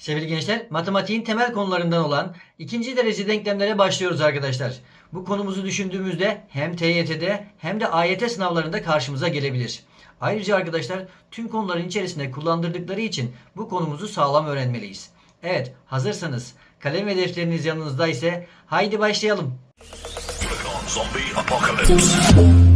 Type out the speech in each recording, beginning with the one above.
Sevgili gençler, matematiğin temel konularından olan ikinci derece denklemlere başlıyoruz arkadaşlar. Bu konumuzu düşündüğümüzde hem TYT'de hem de AYT sınavlarında karşımıza gelebilir. Ayrıca arkadaşlar tüm konuların içerisinde kullandırdıkları için bu konumuzu sağlam öğrenmeliyiz. Evet, hazırsanız kalem ve defteriniz yanınızda ise haydi başlayalım. zombie apocalypse.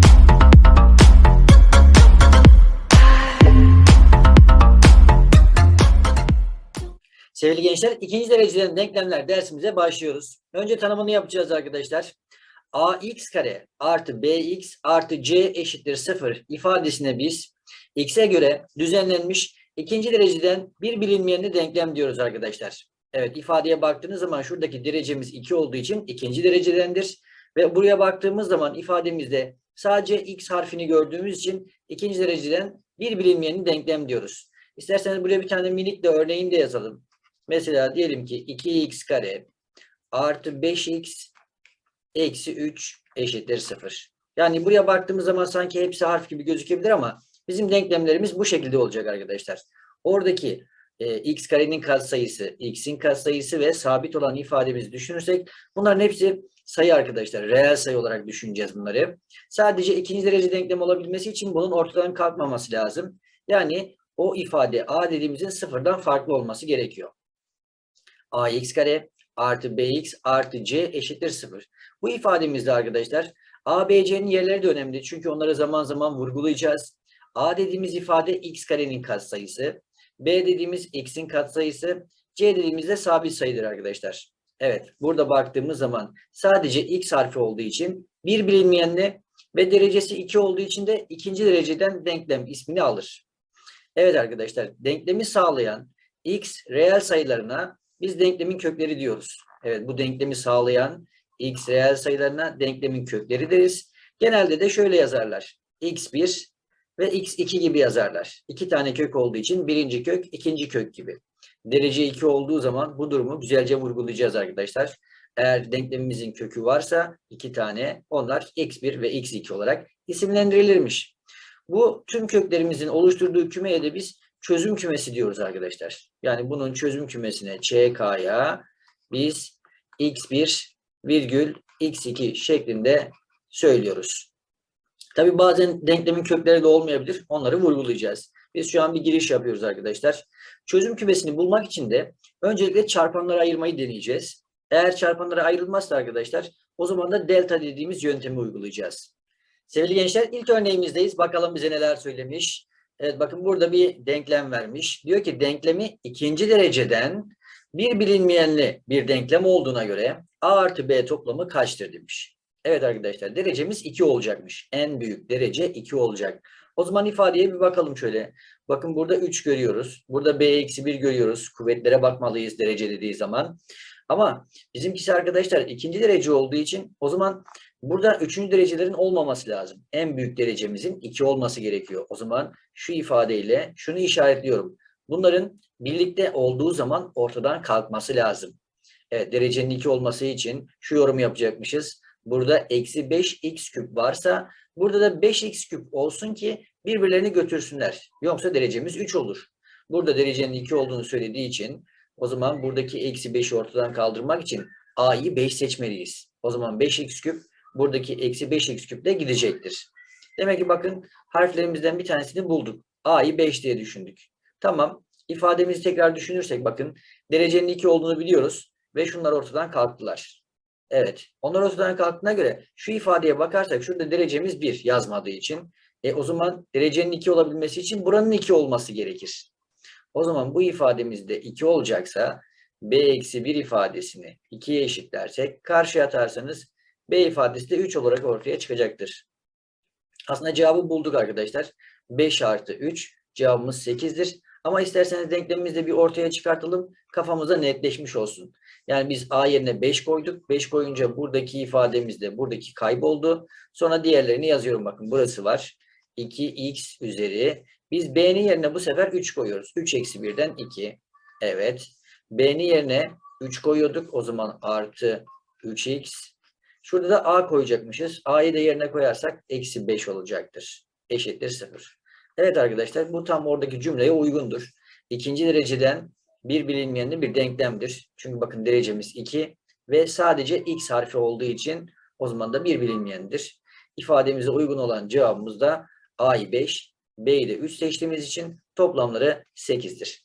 Sevgili gençler, ikinci dereceden denklemler dersimize başlıyoruz. Önce tanımını yapacağız arkadaşlar. ax kare artı bx artı c eşittir 0 ifadesine biz x'e göre düzenlenmiş ikinci dereceden bir bilinmeyenli denklem diyoruz arkadaşlar. Evet ifadeye baktığınız zaman şuradaki derecemiz 2 olduğu için ikinci derecedendir. Ve buraya baktığımız zaman ifademizde sadece x harfini gördüğümüz için ikinci dereceden bir bilinmeyenli denklem diyoruz. İsterseniz buraya bir tane minik de örneğini de yazalım. Mesela diyelim ki 2x kare artı 5x eksi 3 eşittir 0. Yani buraya baktığımız zaman sanki hepsi harf gibi gözükebilir ama bizim denklemlerimiz bu şekilde olacak arkadaşlar. Oradaki e, x karenin katsayısı, x'in katsayısı ve sabit olan ifademizi düşünürsek bunların hepsi sayı arkadaşlar. Reel sayı olarak düşüneceğiz bunları. Sadece ikinci derece denklem olabilmesi için bunun ortadan kalkmaması lazım. Yani o ifade a dediğimizin sıfırdan farklı olması gerekiyor ax kare artı bx artı c eşittir 0. Bu ifademizde arkadaşlar a, b, c'nin yerleri de önemli. Çünkü onları zaman zaman vurgulayacağız. a dediğimiz ifade x karenin katsayısı. b dediğimiz x'in katsayısı. c dediğimizde sabit sayıdır arkadaşlar. Evet burada baktığımız zaman sadece x harfi olduğu için bir bilinmeyenli ve derecesi 2 olduğu için de ikinci dereceden denklem ismini alır. Evet arkadaşlar denklemi sağlayan x reel sayılarına biz denklemin kökleri diyoruz. Evet bu denklemi sağlayan x reel sayılarına denklemin kökleri deriz. Genelde de şöyle yazarlar. x1 ve x2 gibi yazarlar. İki tane kök olduğu için birinci kök, ikinci kök gibi. Derece 2 olduğu zaman bu durumu güzelce vurgulayacağız arkadaşlar. Eğer denklemimizin kökü varsa iki tane onlar x1 ve x2 olarak isimlendirilirmiş. Bu tüm köklerimizin oluşturduğu kümeye de biz çözüm kümesi diyoruz arkadaşlar. Yani bunun çözüm kümesine ÇK'ya biz x1 virgül x2 şeklinde söylüyoruz. Tabi bazen denklemin kökleri de olmayabilir. Onları vurgulayacağız. Biz şu an bir giriş yapıyoruz arkadaşlar. Çözüm kümesini bulmak için de öncelikle çarpanları ayırmayı deneyeceğiz. Eğer çarpanlara ayrılmazsa arkadaşlar o zaman da delta dediğimiz yöntemi uygulayacağız. Sevgili gençler ilk örneğimizdeyiz. Bakalım bize neler söylemiş. Evet bakın burada bir denklem vermiş. Diyor ki denklemi ikinci dereceden bir bilinmeyenli bir denklem olduğuna göre a artı b toplamı kaçtır demiş. Evet arkadaşlar derecemiz 2 olacakmış. En büyük derece 2 olacak. O zaman ifadeye bir bakalım şöyle. Bakın burada 3 görüyoruz. Burada b eksi 1 görüyoruz. Kuvvetlere bakmalıyız derece dediği zaman. Ama bizimkisi arkadaşlar ikinci derece olduğu için o zaman burada üçüncü derecelerin olmaması lazım. En büyük derecemizin 2 olması gerekiyor. O zaman şu ifadeyle şunu işaretliyorum. Bunların birlikte olduğu zaman ortadan kalkması lazım. Evet, derecenin 2 olması için şu yorumu yapacakmışız. Burada eksi 5x küp varsa burada da 5x küp olsun ki birbirlerini götürsünler. Yoksa derecemiz 3 olur. Burada derecenin 2 olduğunu söylediği için o zaman buradaki eksi 5'i ortadan kaldırmak için a'yı 5 seçmeliyiz. O zaman 5x küp buradaki eksi 5x küp de gidecektir. Demek ki bakın harflerimizden bir tanesini bulduk. A'yı 5 diye düşündük. Tamam. İfademizi tekrar düşünürsek bakın derecenin 2 olduğunu biliyoruz ve şunlar ortadan kalktılar. Evet. Onlar ortadan kalktığına göre şu ifadeye bakarsak şurada derecemiz 1 yazmadığı için e, o zaman derecenin 2 olabilmesi için buranın 2 olması gerekir. O zaman bu ifademizde 2 olacaksa b eksi 1 ifadesini 2'ye eşitlersek karşıya atarsanız b ifadesi de 3 olarak ortaya çıkacaktır. Aslında cevabı bulduk arkadaşlar. 5 artı 3 cevabımız 8'dir. Ama isterseniz denklemimizi de bir ortaya çıkartalım. Kafamıza netleşmiş olsun. Yani biz a yerine 5 koyduk. 5 koyunca buradaki ifademiz de buradaki kayboldu. Sonra diğerlerini yazıyorum. Bakın burası var. 2x üzeri. Biz b'nin yerine bu sefer 3 koyuyoruz. 3 eksi 1'den 2. Evet. b'nin yerine 3 koyuyorduk. O zaman artı 3x. Şurada da a koyacakmışız. a'yı da yerine koyarsak eksi 5 olacaktır. Eşittir 0. Evet arkadaşlar bu tam oradaki cümleye uygundur. İkinci dereceden bir bilinmeyenli bir denklemdir. Çünkü bakın derecemiz 2 ve sadece x harfi olduğu için o zaman da bir bilinmeyendir. İfademize uygun olan cevabımız da A'yı 5, B'yi de 3 seçtiğimiz için toplamları 8'dir.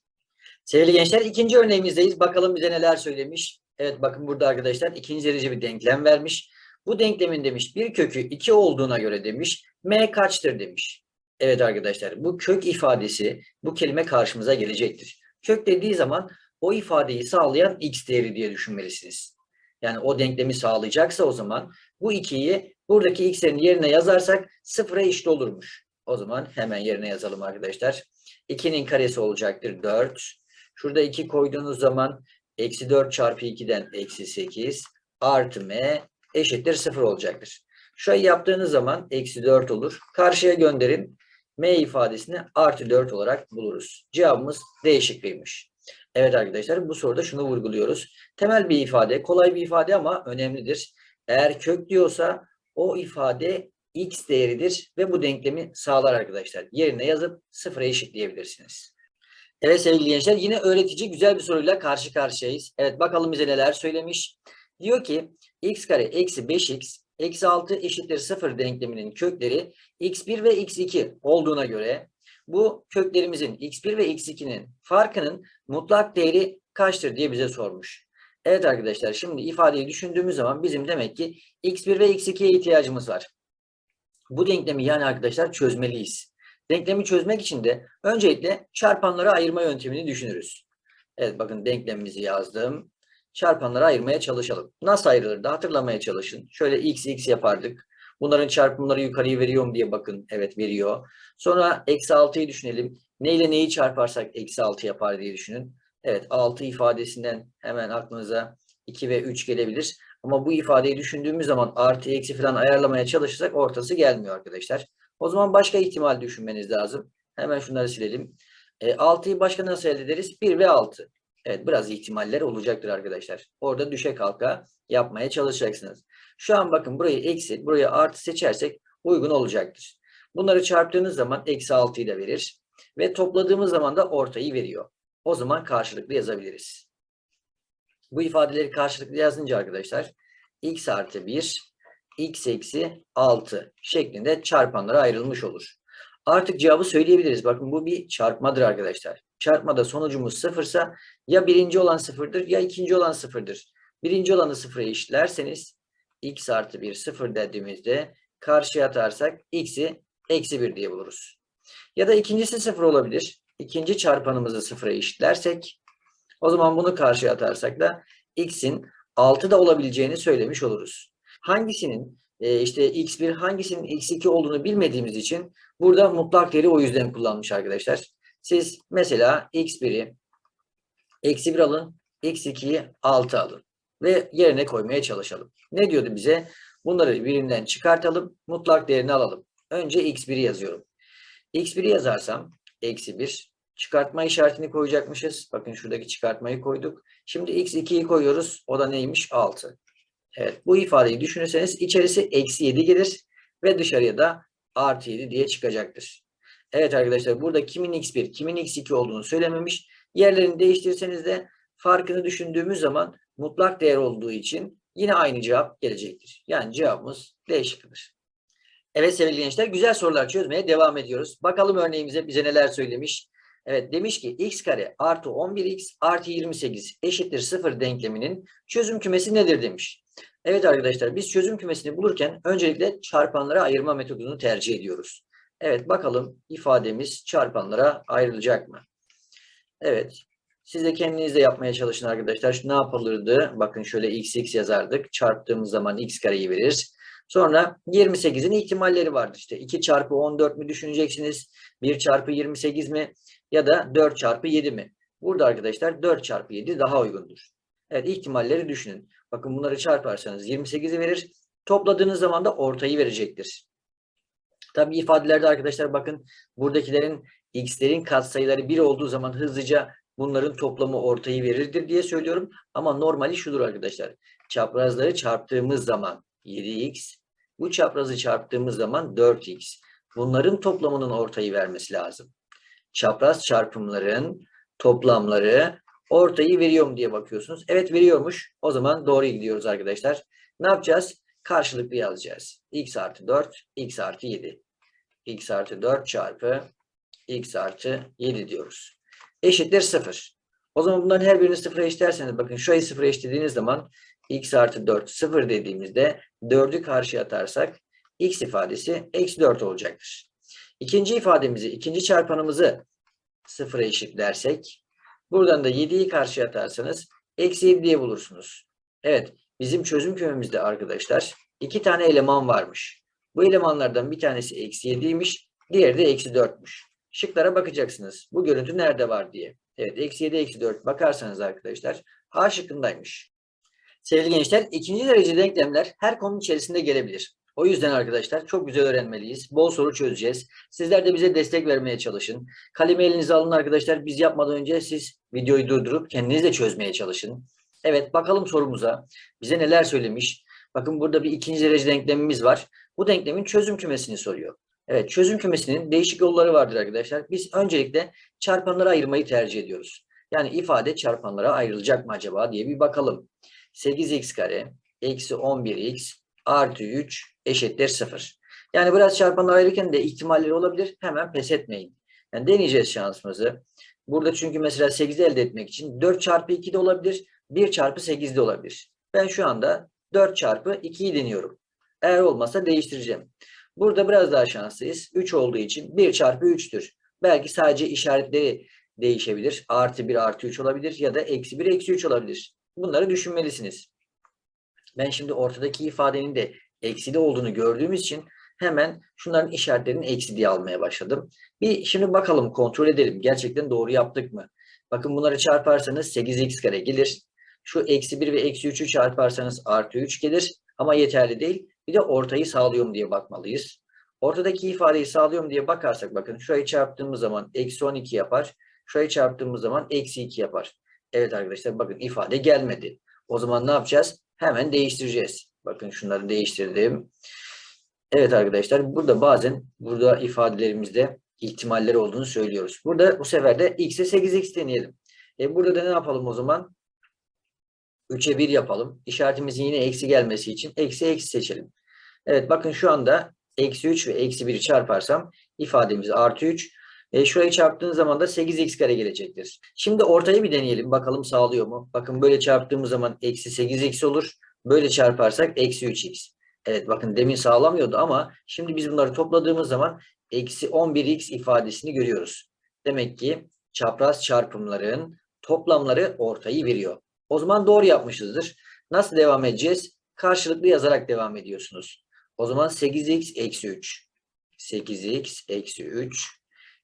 Sevgili gençler ikinci örneğimizdeyiz. Bakalım bize neler söylemiş. Evet bakın burada arkadaşlar ikinci derece bir denklem vermiş. Bu denklemin demiş bir kökü 2 olduğuna göre demiş m kaçtır demiş. Evet arkadaşlar bu kök ifadesi bu kelime karşımıza gelecektir. Kök dediği zaman o ifadeyi sağlayan x değeri diye düşünmelisiniz. Yani o denklemi sağlayacaksa o zaman bu 2'yi buradaki x'lerin yerine yazarsak sıfıra eşit olurmuş. O zaman hemen yerine yazalım arkadaşlar. 2'nin karesi olacaktır 4. Şurada 2 koyduğunuz zaman eksi 4 çarpı 2'den eksi 8 artı m eşittir 0 olacaktır. Şurayı yaptığınız zaman eksi 4 olur. Karşıya gönderin. M ifadesini artı 4 olarak buluruz. Cevabımız D şıkkıymış. Evet arkadaşlar bu soruda şunu vurguluyoruz. Temel bir ifade, kolay bir ifade ama önemlidir. Eğer kök diyorsa o ifade x değeridir ve bu denklemi sağlar arkadaşlar. Yerine yazıp sıfıra eşitleyebilirsiniz. Evet sevgili gençler yine öğretici güzel bir soruyla karşı karşıyayız. Evet bakalım bize neler söylemiş. Diyor ki x kare eksi 5x eksi 6 eşittir 0 denkleminin kökleri x1 ve x2 olduğuna göre bu köklerimizin x1 ve x2'nin farkının mutlak değeri kaçtır diye bize sormuş. Evet arkadaşlar şimdi ifadeyi düşündüğümüz zaman bizim demek ki x1 ve x2'ye ihtiyacımız var. Bu denklemi yani arkadaşlar çözmeliyiz. Denklemi çözmek için de öncelikle çarpanlara ayırma yöntemini düşünürüz. Evet bakın denklemimizi yazdım. Çarpanlara ayırmaya çalışalım. Nasıl ayrılırdı hatırlamaya çalışın. Şöyle x x yapardık. Bunların çarpımları yukarıyı veriyor mu diye bakın. Evet veriyor. Sonra eksi 6'yı düşünelim. Ne ile neyi çarparsak eksi 6 yapar diye düşünün. Evet 6 ifadesinden hemen aklınıza 2 ve 3 gelebilir. Ama bu ifadeyi düşündüğümüz zaman artı eksi falan ayarlamaya çalışırsak ortası gelmiyor arkadaşlar. O zaman başka ihtimal düşünmeniz lazım. Hemen şunları silelim. E, 6'yı başka nasıl elde ederiz? 1 ve 6. Evet biraz ihtimaller olacaktır arkadaşlar. Orada düşe kalka yapmaya çalışacaksınız. Şu an bakın burayı eksi, burayı artı seçersek uygun olacaktır. Bunları çarptığınız zaman eksi 6'yı da verir. Ve topladığımız zaman da ortayı veriyor. O zaman karşılıklı yazabiliriz. Bu ifadeleri karşılıklı yazınca arkadaşlar x artı 1, x eksi 6 şeklinde çarpanlara ayrılmış olur. Artık cevabı söyleyebiliriz. Bakın bu bir çarpmadır arkadaşlar. Çarpmada sonucumuz sıfırsa ya birinci olan sıfırdır ya ikinci olan sıfırdır. Birinci olanı sıfıra eşitlerseniz x artı 1 sıfır dediğimizde karşıya atarsak x'i eksi 1 diye buluruz. Ya da ikincisi sıfır olabilir. İkinci çarpanımızı sıfıra eşitlersek o zaman bunu karşıya atarsak da x'in 6 da olabileceğini söylemiş oluruz. Hangisinin e, işte x1 hangisinin x2 olduğunu bilmediğimiz için burada mutlak değeri o yüzden kullanmış arkadaşlar. Siz mesela x1'i eksi 1 alın, x2'yi 6 alın ve yerine koymaya çalışalım. Ne diyordu bize? Bunları birinden çıkartalım, mutlak değerini alalım. Önce x1'i yazıyorum. x1'i yazarsam eksi 1 çıkartma işaretini koyacakmışız. Bakın şuradaki çıkartmayı koyduk. Şimdi x2'yi koyuyoruz. O da neymiş? 6. Evet bu ifadeyi düşünürseniz içerisi eksi 7 gelir ve dışarıya da artı 7 diye çıkacaktır. Evet arkadaşlar burada kimin x1 kimin x2 olduğunu söylememiş. Yerlerini değiştirirseniz de farkını düşündüğümüz zaman mutlak değer olduğu için yine aynı cevap gelecektir. Yani cevabımız D şıkkıdır. Evet sevgili gençler güzel sorular çözmeye devam ediyoruz. Bakalım örneğimize bize neler söylemiş. Evet demiş ki x kare artı 11x artı 28 eşittir 0 denkleminin çözüm kümesi nedir demiş. Evet arkadaşlar biz çözüm kümesini bulurken öncelikle çarpanlara ayırma metodunu tercih ediyoruz. Evet bakalım ifademiz çarpanlara ayrılacak mı? Evet. Siz de kendiniz de yapmaya çalışın arkadaşlar. Şu ne yapılırdı? Bakın şöyle x x yazardık. Çarptığımız zaman x kareyi verir. Sonra 28'in ihtimalleri vardır. İşte 2 çarpı 14 mü düşüneceksiniz? 1 çarpı 28 mi? Ya da 4 çarpı 7 mi? Burada arkadaşlar 4 çarpı 7 daha uygundur. Evet ihtimalleri düşünün. Bakın bunları çarparsanız 28'i verir. Topladığınız zaman da ortayı verecektir. Tabi ifadelerde arkadaşlar bakın buradakilerin x'lerin katsayıları 1 olduğu zaman hızlıca bunların toplamı ortayı verirdir diye söylüyorum. Ama normali şudur arkadaşlar. Çaprazları çarptığımız zaman 7x, bu çaprazı çarptığımız zaman 4x. Bunların toplamının ortayı vermesi lazım. Çapraz çarpımların toplamları Ortayı veriyor mu diye bakıyorsunuz. Evet veriyormuş. O zaman doğru gidiyoruz arkadaşlar. Ne yapacağız? Karşılıklı yazacağız. x artı 4, x artı 7. x artı 4 çarpı x artı 7 diyoruz. Eşittir 0. O zaman bunların her birini sıfıra eşitlerseniz bakın şurayı sıfıra eşitlediğiniz zaman x artı 4 sıfır dediğimizde 4'ü karşıya atarsak x ifadesi eksi 4 olacaktır. İkinci ifademizi, ikinci çarpanımızı sıfıra eşitlersek buradan da 7'yi karşıya atarsanız eksi 7 diye bulursunuz. Evet bizim çözüm kümemizde arkadaşlar iki tane eleman varmış. Bu elemanlardan bir tanesi eksi 7'ymiş, diğeri de eksi 4'müş. Şıklara bakacaksınız. Bu görüntü nerede var diye. Evet eksi 7 eksi 4 bakarsanız arkadaşlar A şıkkındaymış. Sevgili gençler ikinci derece denklemler her konunun içerisinde gelebilir. O yüzden arkadaşlar çok güzel öğrenmeliyiz. Bol soru çözeceğiz. Sizler de bize destek vermeye çalışın. Kalemi elinize alın arkadaşlar. Biz yapmadan önce siz videoyu durdurup kendiniz de çözmeye çalışın. Evet bakalım sorumuza. Bize neler söylemiş. Bakın burada bir ikinci derece denklemimiz var. Bu denklemin çözüm kümesini soruyor. Evet çözüm kümesinin değişik yolları vardır arkadaşlar. Biz öncelikle çarpanlara ayırmayı tercih ediyoruz. Yani ifade çarpanlara ayrılacak mı acaba diye bir bakalım. 8x kare eksi 11x artı 3 eşittir 0. Yani biraz çarpanlara ayırırken de ihtimalleri olabilir. Hemen pes etmeyin. Yani deneyeceğiz şansımızı. Burada çünkü mesela 8'i elde etmek için 4 çarpı 2 de olabilir. 1 çarpı 8 de olabilir. Ben şu anda 4 çarpı 2'yi deniyorum. Eğer olmazsa değiştireceğim. Burada biraz daha şanslıyız. 3 olduğu için 1 çarpı 3'tür. Belki sadece işaretleri değişebilir. Artı 1 artı 3 olabilir ya da eksi 1 eksi 3 olabilir. Bunları düşünmelisiniz. Ben şimdi ortadaki ifadenin de eksili olduğunu gördüğümüz için hemen şunların işaretlerini eksi diye almaya başladım. Bir şimdi bakalım kontrol edelim. Gerçekten doğru yaptık mı? Bakın bunları çarparsanız 8x kare gelir. Şu eksi 1 ve eksi 3'ü çarparsanız artı 3 gelir. Ama yeterli değil. Bir de ortayı sağlıyor mu diye bakmalıyız. Ortadaki ifadeyi sağlıyor mu diye bakarsak bakın şurayı çarptığımız zaman eksi 12 yapar. Şurayı çarptığımız zaman eksi 2 yapar. Evet arkadaşlar bakın ifade gelmedi. O zaman ne yapacağız? Hemen değiştireceğiz. Bakın şunları değiştirdim. Evet arkadaşlar burada bazen burada ifadelerimizde ihtimaller olduğunu söylüyoruz. Burada bu sefer de x'e 8x deneyelim. E burada da ne yapalım o zaman? 3'e 1 yapalım. İşaretimizin yine eksi gelmesi için eksi eksi seçelim. Evet bakın şu anda eksi 3 ve eksi 1'i çarparsam ifademiz artı 3. E, şurayı çarptığın zaman da 8x kare gelecektir. Şimdi ortayı bir deneyelim. Bakalım sağlıyor mu? Bakın böyle çarptığımız zaman eksi 8x olur. Böyle çarparsak eksi 3x. Evet bakın demin sağlamıyordu ama şimdi biz bunları topladığımız zaman eksi 11x ifadesini görüyoruz. Demek ki çapraz çarpımların toplamları ortayı veriyor. O zaman doğru yapmışızdır. Nasıl devam edeceğiz? Karşılıklı yazarak devam ediyorsunuz. O zaman 8x eksi 3. 8x eksi 3.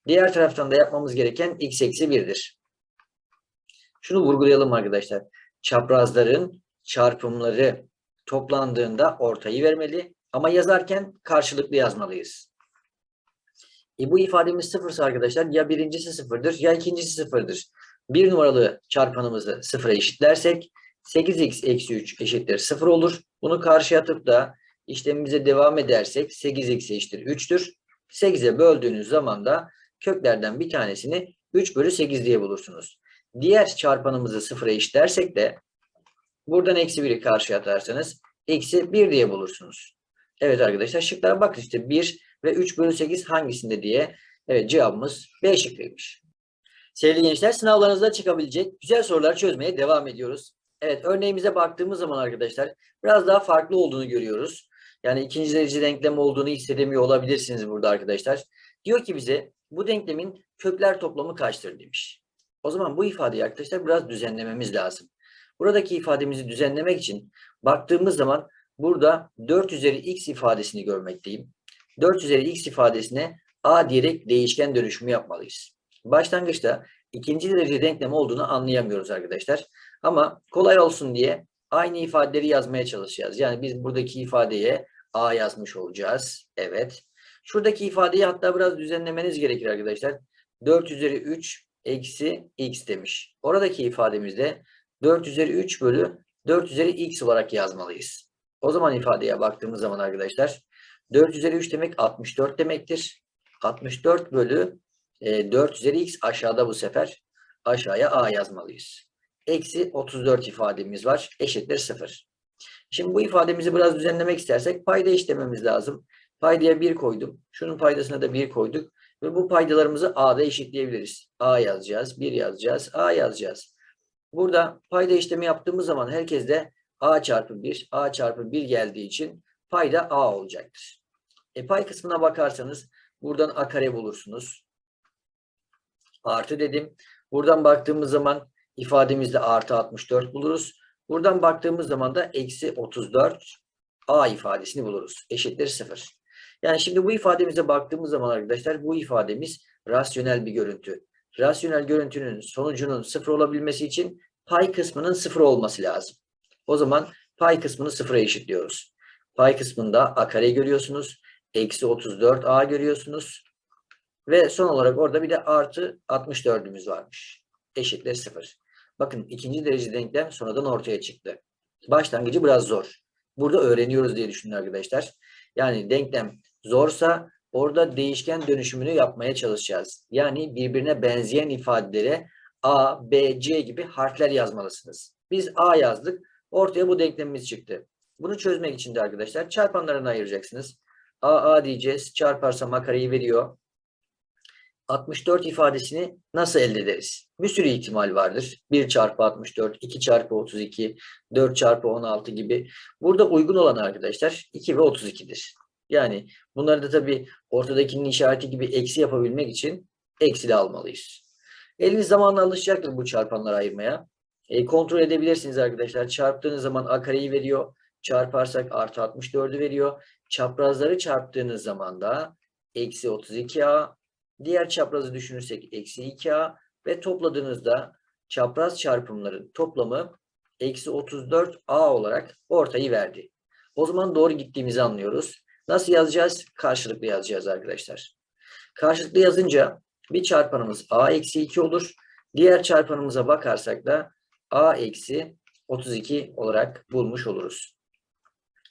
Diğer taraftan da yapmamız gereken x eksi 1'dir. Şunu vurgulayalım arkadaşlar. Çaprazların çarpımları toplandığında ortayı vermeli. Ama yazarken karşılıklı yazmalıyız. E bu ifademiz sıfırsa arkadaşlar ya birincisi sıfırdır ya ikincisi sıfırdır. Bir numaralı çarpanımızı sıfıra eşitlersek 8x eksi 3 eşittir 0 olur. Bunu karşıya atıp da işlemimize devam edersek 8x eşittir 3'tür. 8'e böldüğünüz zaman da köklerden bir tanesini 3 bölü 8 diye bulursunuz. Diğer çarpanımızı sıfıra eşitlersek de buradan eksi 1'i karşıya atarsanız eksi 1 diye bulursunuz. Evet arkadaşlar şıklara bakın işte 1 ve 3 bölü 8 hangisinde diye. Evet cevabımız B şıkkıymış. Sevgili gençler sınavlarınızda çıkabilecek güzel sorular çözmeye devam ediyoruz. Evet örneğimize baktığımız zaman arkadaşlar biraz daha farklı olduğunu görüyoruz. Yani ikinci derece denklem olduğunu hissedemiyor olabilirsiniz burada arkadaşlar. Diyor ki bize bu denklemin kökler toplamı kaçtır demiş. O zaman bu ifadeyi arkadaşlar biraz düzenlememiz lazım. Buradaki ifademizi düzenlemek için baktığımız zaman burada 4 üzeri x ifadesini görmekteyim. 4 üzeri x ifadesine a diyerek değişken dönüşümü yapmalıyız. Başlangıçta ikinci derece denklem olduğunu anlayamıyoruz arkadaşlar. Ama kolay olsun diye aynı ifadeleri yazmaya çalışacağız. Yani biz buradaki ifadeye a yazmış olacağız. Evet. Şuradaki ifadeyi hatta biraz düzenlemeniz gerekir arkadaşlar. 4 üzeri 3 eksi x demiş. Oradaki ifademizde 4 üzeri 3 bölü 4 üzeri x olarak yazmalıyız. O zaman ifadeye baktığımız zaman arkadaşlar 4 üzeri 3 demek 64 demektir. 64 bölü e, 4 üzeri x aşağıda bu sefer aşağıya a yazmalıyız. eksi 34 ifademiz var. Eşittir 0. Şimdi bu ifademizi biraz düzenlemek istersek payda işlememiz lazım. Paydaya 1 koydum. Şunun paydasına da 1 koyduk. Ve bu paydalarımızı A'da eşitleyebiliriz. A yazacağız, 1 yazacağız, A yazacağız. Burada payda işlemi yaptığımız zaman herkes de A çarpı 1, A çarpı 1 geldiği için payda A olacaktır. E pay kısmına bakarsanız buradan A kare bulursunuz. Artı dedim. Buradan baktığımız zaman ifademizde artı 64 buluruz. Buradan baktığımız zaman da eksi 34 A ifadesini buluruz. Eşittir 0. Yani şimdi bu ifademize baktığımız zaman arkadaşlar bu ifademiz rasyonel bir görüntü. Rasyonel görüntünün sonucunun sıfır olabilmesi için pay kısmının sıfır olması lazım. O zaman pay kısmını sıfıra eşitliyoruz. Pay kısmında a kare görüyorsunuz. Eksi 34 a görüyorsunuz. Ve son olarak orada bir de artı 64'ümüz varmış. Eşittir 0. Bakın ikinci derece denklem sonradan ortaya çıktı. Başlangıcı biraz zor. Burada öğreniyoruz diye düşünün arkadaşlar. Yani denklem zorsa orada değişken dönüşümünü yapmaya çalışacağız. Yani birbirine benzeyen ifadelere A, B, C gibi harfler yazmalısınız. Biz A yazdık. Ortaya bu denklemimiz çıktı. Bunu çözmek için de arkadaşlar çarpanlarını ayıracaksınız. A, A diyeceğiz. Çarparsam A veriyor. 64 ifadesini nasıl elde ederiz? Bir sürü ihtimal vardır. 1 çarpı 64, 2 çarpı 32, 4 çarpı 16 gibi. Burada uygun olan arkadaşlar 2 ve 32'dir. Yani bunları da tabii ortadakinin işareti gibi eksi yapabilmek için eksi de almalıyız. Eliniz zamanla alışacaktır bu çarpanları ayırmaya. E, kontrol edebilirsiniz arkadaşlar. Çarptığınız zaman a kareyi veriyor. Çarparsak artı 64'ü veriyor. Çaprazları çarptığınız zaman da eksi 32a. Diğer çaprazı düşünürsek eksi 2a. Ve topladığınızda çapraz çarpımların toplamı eksi 34a olarak ortayı verdi. O zaman doğru gittiğimizi anlıyoruz. Nasıl yazacağız? Karşılıklı yazacağız arkadaşlar. Karşılıklı yazınca bir çarpanımız a eksi 2 olur. Diğer çarpanımıza bakarsak da a eksi 32 olarak bulmuş oluruz.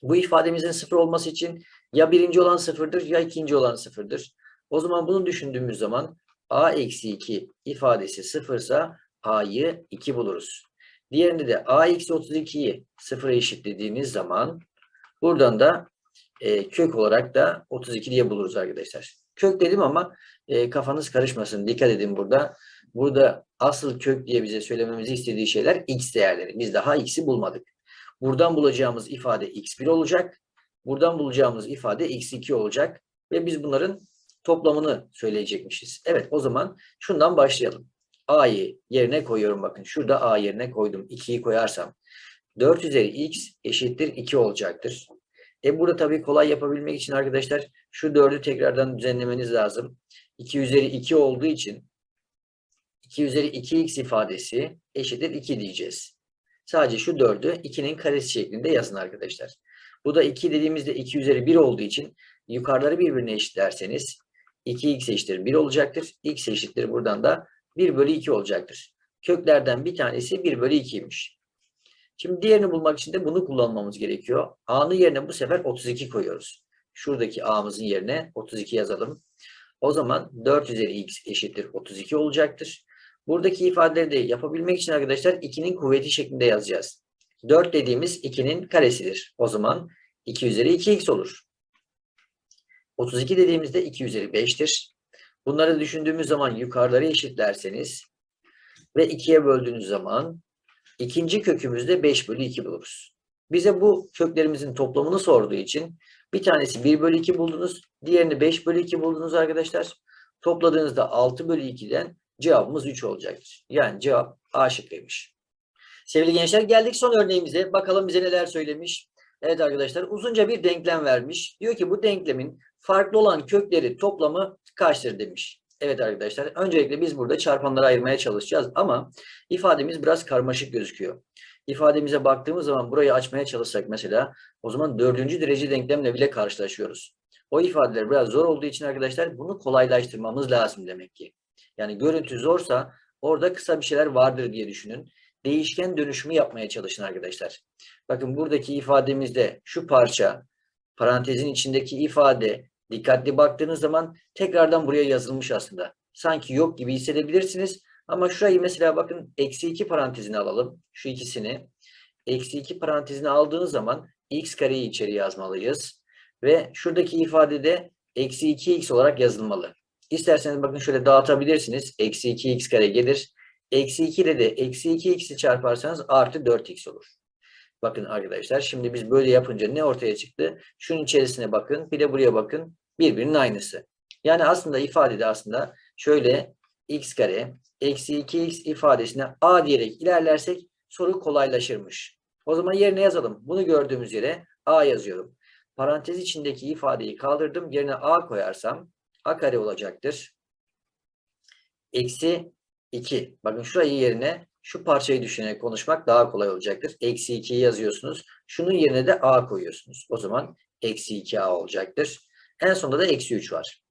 Bu ifademizin sıfır olması için ya birinci olan sıfırdır ya ikinci olan sıfırdır. O zaman bunu düşündüğümüz zaman a eksi 2 ifadesi sıfırsa a'yı 2 buluruz. Diğerinde de a eksi 32'yi sıfıra eşitlediğimiz zaman buradan da e, kök olarak da 32 diye buluruz arkadaşlar. Kök dedim ama e, kafanız karışmasın. Dikkat edin burada. Burada asıl kök diye bize söylememizi istediği şeyler x değerleri. Biz daha x'i bulmadık. Buradan bulacağımız ifade x1 olacak. Buradan bulacağımız ifade x2 olacak. Ve biz bunların toplamını söyleyecekmişiz. Evet o zaman şundan başlayalım. A'yı yerine koyuyorum bakın. Şurada A yerine koydum. 2'yi koyarsam 4 üzeri x eşittir 2 olacaktır. E burada tabii kolay yapabilmek için arkadaşlar şu 4'ü tekrardan düzenlemeniz lazım. 2 üzeri 2 olduğu için 2 üzeri 2x ifadesi eşittir 2 diyeceğiz. Sadece şu 4'ü 2'nin karesi şeklinde yazın arkadaşlar. Bu da 2 dediğimizde 2 üzeri 1 olduğu için yukarıları birbirine eşitlerseniz 2x eşittir 1 olacaktır. x eşittir buradan da 1 bölü 2 olacaktır. Köklerden bir tanesi 1 bölü 2'ymiş. Şimdi diğerini bulmak için de bunu kullanmamız gerekiyor. A'nın yerine bu sefer 32 koyuyoruz. Şuradaki A'mızın yerine 32 yazalım. O zaman 4 üzeri x eşittir 32 olacaktır. Buradaki ifadeleri de yapabilmek için arkadaşlar 2'nin kuvveti şeklinde yazacağız. 4 dediğimiz 2'nin karesidir. O zaman 2 üzeri 2x olur. 32 dediğimizde 2 üzeri 5'tir. Bunları düşündüğümüz zaman yukarıları eşitlerseniz ve 2'ye böldüğünüz zaman ikinci kökümüzde 5 bölü 2 buluruz. Bize bu köklerimizin toplamını sorduğu için bir tanesi 1 bölü 2 buldunuz. Diğerini 5 bölü 2 buldunuz arkadaşlar. Topladığınızda 6 bölü 2'den cevabımız 3 olacaktır. Yani cevap A şıkkıymış. Sevgili gençler geldik son örneğimize. Bakalım bize neler söylemiş. Evet arkadaşlar uzunca bir denklem vermiş. Diyor ki bu denklemin farklı olan kökleri toplamı kaçtır demiş. Evet arkadaşlar öncelikle biz burada çarpanları ayırmaya çalışacağız ama ifademiz biraz karmaşık gözüküyor. İfademize baktığımız zaman burayı açmaya çalışsak mesela o zaman dördüncü derece denklemle bile karşılaşıyoruz. O ifadeler biraz zor olduğu için arkadaşlar bunu kolaylaştırmamız lazım demek ki. Yani görüntü zorsa orada kısa bir şeyler vardır diye düşünün. Değişken dönüşümü yapmaya çalışın arkadaşlar. Bakın buradaki ifademizde şu parça parantezin içindeki ifade dikkatli baktığınız zaman tekrardan buraya yazılmış aslında. Sanki yok gibi hissedebilirsiniz Ama şurayı mesela bakın eksi 2 parantezine alalım. Şu ikisini. Eksi 2 parantezine aldığınız zaman x kareyi içeri yazmalıyız. Ve şuradaki ifadede eksi 2x olarak yazılmalı. İsterseniz bakın şöyle dağıtabilirsiniz. Eksi 2x kare gelir. Eksi 2 ile de eksi 2x'i çarparsanız artı 4x olur. Bakın arkadaşlar şimdi biz böyle yapınca ne ortaya çıktı? Şunun içerisine bakın bir de buraya bakın. Birbirinin aynısı. Yani aslında ifadede aslında şöyle x kare eksi 2x ifadesine a diyerek ilerlersek soru kolaylaşırmış. O zaman yerine yazalım. Bunu gördüğümüz yere a yazıyorum. Parantez içindeki ifadeyi kaldırdım. Yerine a koyarsam a kare olacaktır. Eksi 2. Bakın şurayı yerine şu parçayı düşünerek konuşmak daha kolay olacaktır. Eksi 2'yi yazıyorsunuz. Şunun yerine de a koyuyorsunuz. O zaman eksi 2a olacaktır. En sonunda da eksi 3 var.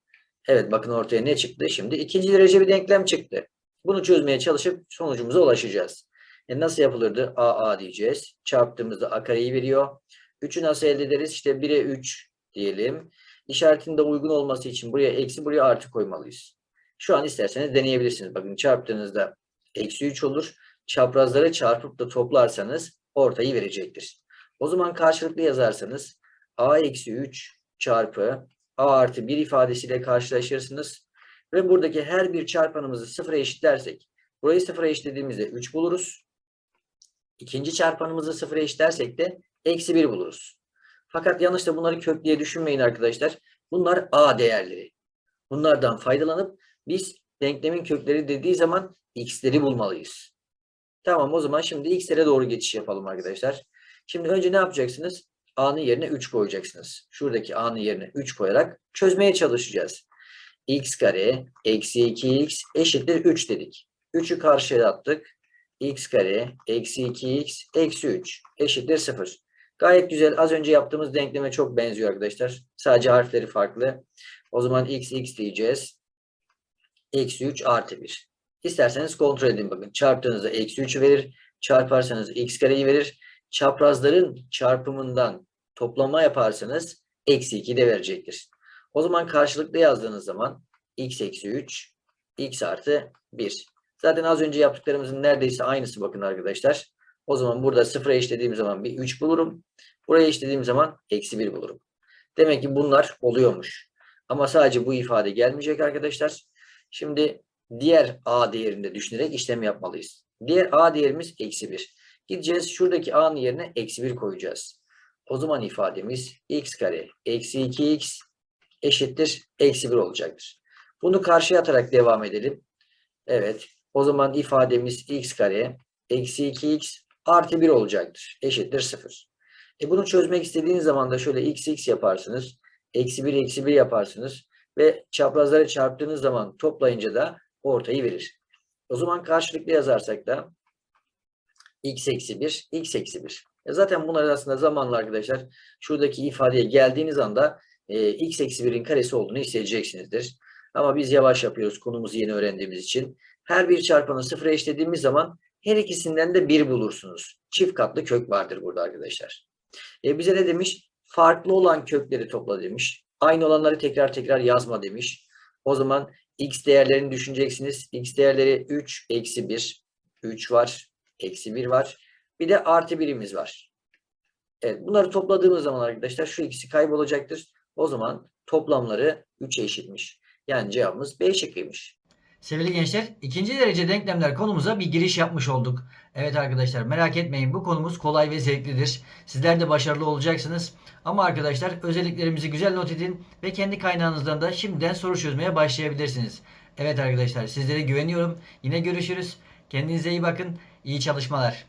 Evet bakın ortaya ne çıktı? Şimdi ikinci derece bir denklem çıktı. Bunu çözmeye çalışıp sonucumuza ulaşacağız. E nasıl yapılırdı? a a diyeceğiz. Çarptığımızda a kareyi veriyor. 3'ü nasıl elde ederiz? İşte 1'e 3 diyelim. İşaretinin de uygun olması için buraya eksi buraya artı koymalıyız. Şu an isterseniz deneyebilirsiniz. Bakın çarptığınızda eksi 3 olur. Çaprazları çarpıp da toplarsanız ortayı verecektir. O zaman karşılıklı yazarsanız a eksi 3 çarpı a artı 1 ifadesiyle karşılaşırsınız. Ve buradaki her bir çarpanımızı sıfıra eşitlersek burayı sıfıra eşitlediğimizde 3 buluruz. İkinci çarpanımızı sıfıra eşitlersek de eksi 1 buluruz. Fakat yanlış da bunları kök diye düşünmeyin arkadaşlar. Bunlar a değerleri. Bunlardan faydalanıp biz denklemin kökleri dediği zaman x'leri bulmalıyız. Tamam o zaman şimdi x'lere doğru geçiş yapalım arkadaşlar. Şimdi önce ne yapacaksınız? a'nın yerine 3 koyacaksınız. Şuradaki a'nın yerine 3 koyarak çözmeye çalışacağız. x kare eksi 2x eşittir 3 dedik. 3'ü karşıya attık. x kare eksi 2x eksi 3 eşittir 0. Gayet güzel. Az önce yaptığımız denkleme çok benziyor arkadaşlar. Sadece harfleri farklı. O zaman x x diyeceğiz. Eksi 3 artı 1. İsterseniz kontrol edin bakın. Çarptığınızda eksi 3'ü verir. Çarparsanız x kareyi verir. Çaprazların çarpımından toplama yaparsanız eksi 2 de verecektir. O zaman karşılıklı yazdığınız zaman x eksi 3 x artı 1. Zaten az önce yaptıklarımızın neredeyse aynısı bakın arkadaşlar. O zaman burada sıfıra eşlediğim zaman bir 3 bulurum. Buraya eşlediğim zaman eksi 1 bulurum. Demek ki bunlar oluyormuş. Ama sadece bu ifade gelmeyecek arkadaşlar. Şimdi diğer a değerinde düşünerek işlem yapmalıyız. Diğer a değerimiz eksi 1. Gideceğiz şuradaki a'nın yerine eksi 1 koyacağız. O zaman ifademiz x kare eksi 2x eşittir eksi 1 olacaktır. Bunu karşıya atarak devam edelim. Evet. O zaman ifademiz x kare eksi 2x artı 1 olacaktır. Eşittir 0. E bunu çözmek istediğiniz zaman da şöyle x x yaparsınız. Eksi 1 eksi 1 yaparsınız. Ve çaprazları çarptığınız zaman toplayınca da ortayı verir. O zaman karşılıklı yazarsak da x eksi 1, x eksi 1. E zaten bunlar aslında zamanla arkadaşlar şuradaki ifadeye geldiğiniz anda e, x eksi 1'in karesi olduğunu hissedeceksinizdir. Ama biz yavaş yapıyoruz konumuzu yeni öğrendiğimiz için. Her bir çarpanı sıfıra eşlediğimiz zaman her ikisinden de 1 bulursunuz. Çift katlı kök vardır burada arkadaşlar. E bize ne demiş? Farklı olan kökleri topla demiş. Aynı olanları tekrar tekrar yazma demiş. O zaman x değerlerini düşüneceksiniz. x değerleri 3, eksi 1. 3 var, eksi 1 var. Bir de artı birimiz var. Evet bunları topladığımız zaman arkadaşlar şu ikisi kaybolacaktır. O zaman toplamları 3'e eşitmiş. Yani cevabımız B şıkkıymış. Sevgili gençler, ikinci derece denklemler konumuza bir giriş yapmış olduk. Evet arkadaşlar merak etmeyin bu konumuz kolay ve zevklidir. Sizler de başarılı olacaksınız. Ama arkadaşlar özelliklerimizi güzel not edin ve kendi kaynağınızdan da şimdiden soru çözmeye başlayabilirsiniz. Evet arkadaşlar sizlere güveniyorum. Yine görüşürüz. Kendinize iyi bakın. İyi çalışmalar.